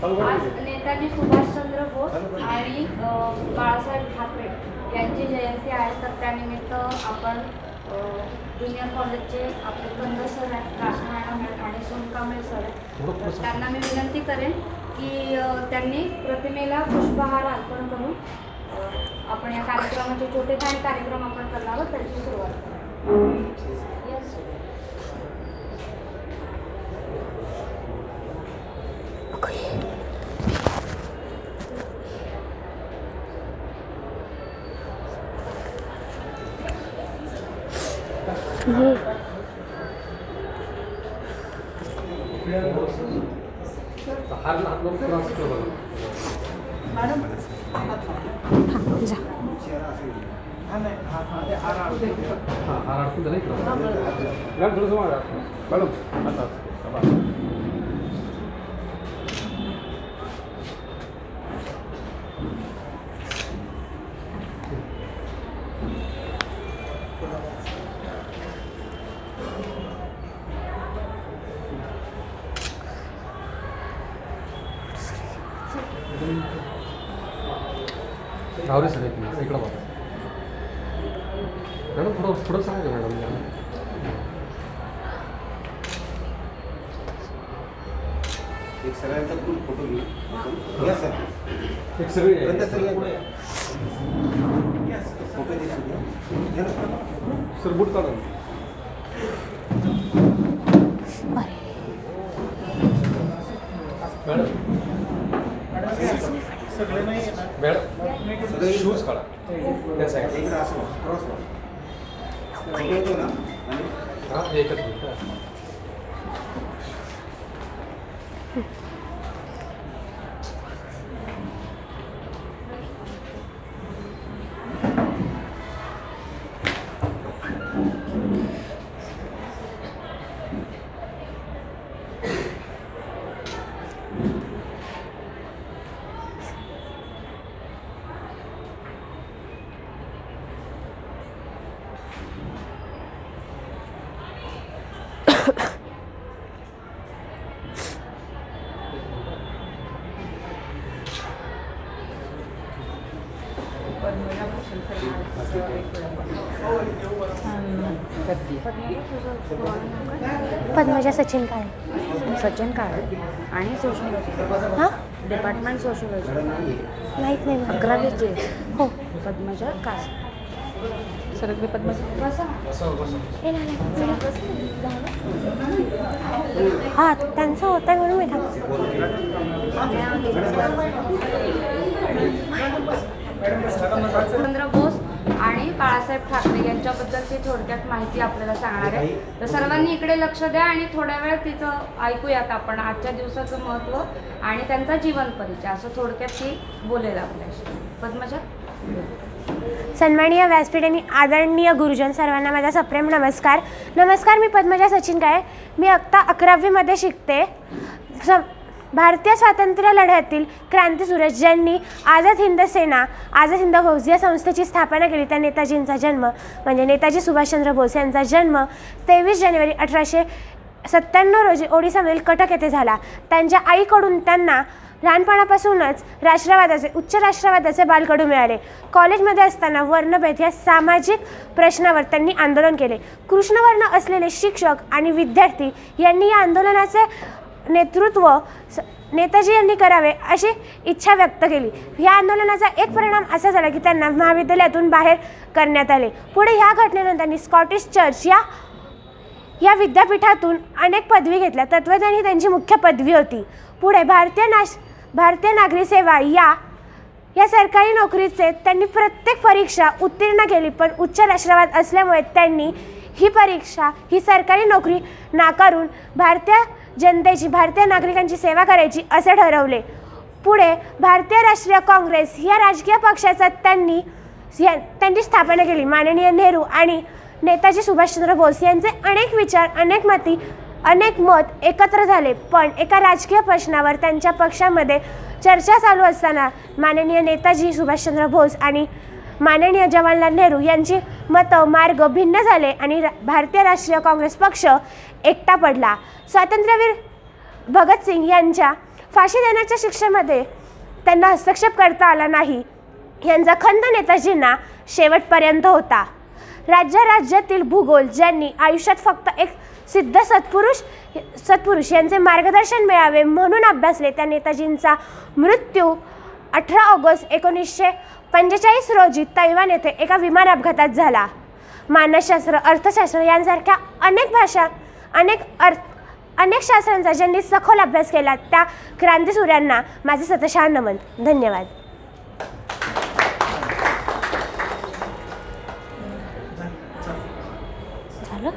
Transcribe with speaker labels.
Speaker 1: आज नेताजी सुभाषचंद्र बोस आणि बाळासाहेब ठाकरे यांची जयंती आहे. तर त्यानिमित्त आपण ज्युनियर कॉलेजचे आपले कंद सर आहेत आहेत आणि सोनकांबळे सर आहेत. त्यांना मी विनंती करेन की त्यांनी प्रतिमेला पुष्पहार अर्पण करून आपण या कार्यक्रमाचे छोटे काही कार्यक्रम आपण करणार आहोत त्याची सुरुवात करू.
Speaker 2: मॅडम थोडंसं मागा मॅडम आता दे सर एक मिनिट. इकडं बघा. मॅडम थोडं थोडं सांगा मॅडम.
Speaker 3: एक सगळ्यांचा फुल फोटो घेऊ. या सर
Speaker 2: एक सगळी
Speaker 3: नंतर सर या पुढे. फोटो दिसू द्या.
Speaker 2: सर बूट काढा. शूज काढा त्या साईड हां एकच मिनिट.
Speaker 4: पद्मजा सचिन काळे
Speaker 1: सचिन काळे आणि सोशलॉजी
Speaker 4: हां?
Speaker 1: डिपार्टमेंट सोशलॉजी
Speaker 4: माहीत नाही.
Speaker 1: अकरावीचे
Speaker 4: हो.
Speaker 1: पद्मजा कास सरकली पद्मजा.
Speaker 4: हे. हां त्यांचं होतं म्हणून मी थांबते.
Speaker 1: चंद्र बोस आणि बाळासाहेब ठाकरे यांच्याबद्दलची थोडक्यात माहिती आपल्याला सांगणार आहे. तर सर्वांनी इकडे लक्ष द्या आणि थोड्या वेळ तिचं ऐकूयात आपण आजच्या दिवसाचं महत्त्व आणि त्यांचा जीवन परिचय. असं थोडक्यात ती बोलेल आपल्याशी. पद्मजा?
Speaker 4: सन्माननीय व्यासपीठ आणि आदरणीय गुरुजन सर्वांना माझा सप्रेम नमस्कार. नमस्कार मी पद्मजा सचिन काळे मी आत्ता अकरावीमध्ये शिकते. स भारतीय स्वातंत्र्य लढ्यातील क्रांतीसूरज ज्यांनी आझाद हिंद सेना आझाद हिंद फौज या संस्थेची स्थापना केली त्या नेताजींचा जन्म म्हणजे नेताजी सुभाषचंद्र बोस यांचा जन्म तेवीस जानेवारी अठराशे सत्त्याण्णव रोजी ओडिसामधील कटक येथे झाला. त्यांच्या आईकडून त्यांना लहानपणापासूनच राष्ट्रवादाचे उच्च राष्ट्रवादाचे बालकडू मिळाले. कॉलेजमध्ये असताना वर्णभेद या सामाजिक प्रश्नावर त्यांनी आंदोलन केले. कृष्णवर्ण असलेले शिक्षक आणि विद्यार्थी यांनी या आंदोलनाचे नेतृत्व स- नेताजी यांनी करावे अशी इच्छा व्यक्त केली. या आंदोलनाचा एक परिणाम असा झाला की त्यांना महाविद्यालयातून बाहेर करण्यात आले. पुढे ह्या घटनेनंतर त्यांनी स्कॉटिश चर्च या या विद्यापीठातून अनेक पदवी घेतल्या. तत्वज्ञान ही त्यांची मुख्य पदवी होती. पुढे भारतीय नाश भारतीय नागरी सेवा या या सरकारी नोकरीचे त्यांनी प्रत्येक परीक्षा उत्तीर्ण केली पण उच्च राष्ट्रवाद असल्यामुळे त्यांनी ही परीक्षा ही सरकारी नोकरी नाकारून भारतीय जनतेची भारतीय नागरिकांची सेवा करायची असे ठरवले. पुढे भारतीय राष्ट्रीय काँग्रेस या राजकीय पक्षाचा त्यांनी या- त्यांची स्थापना केली. माननीय नेहरू आणि नेताजी सुभाषचंद्र बोस यांचे अनेक विचार अनेक मती अनेक मत एकत्र झाले. पण एका राजकीय प्रश्नावर त्यांच्या पक्षामध्ये चर्चा चालू असताना माननीय नेताजी सुभाषचंद्र बोस आणि माननीय जवाहरलाल नेहरू यांची मतं मार्ग भिन्न झाले आणि रा- भारतीय राष्ट्रीय काँग्रेस पक्ष एकटा पडला. स्वातंत्र्यवीर भगतसिंग यांच्या फाशी देण्याच्या शिक्षेमध्ये त्यांना हस्तक्षेप करता आला नाही. यांचा खंत नेताजींना शेवटपर्यंत होता. राज्य राज्यातील भूगोल ज्यांनी आयुष्यात फक्त एक सिद्ध सत्पुरुष सत्पुरुष यांचे मार्गदर्शन मिळावे म्हणून अभ्यासले त्या नेताजींचा मृत्यू अठरा ऑगस्ट एकोणीसशे पंचेचाळीस रोजी तैवान येथे एका विमान अपघातात झाला. मानसशास्त्र अर्थशास्त्र यांसारख्या अनेक भाषा अनेक अर्थ अनेक शास्त्रांचा ज्यांनी सखोल अभ्यास केला त्या क्रांतीसूर्यांना माझे सतशा नमन धन्यवाद.
Speaker 3: झालं?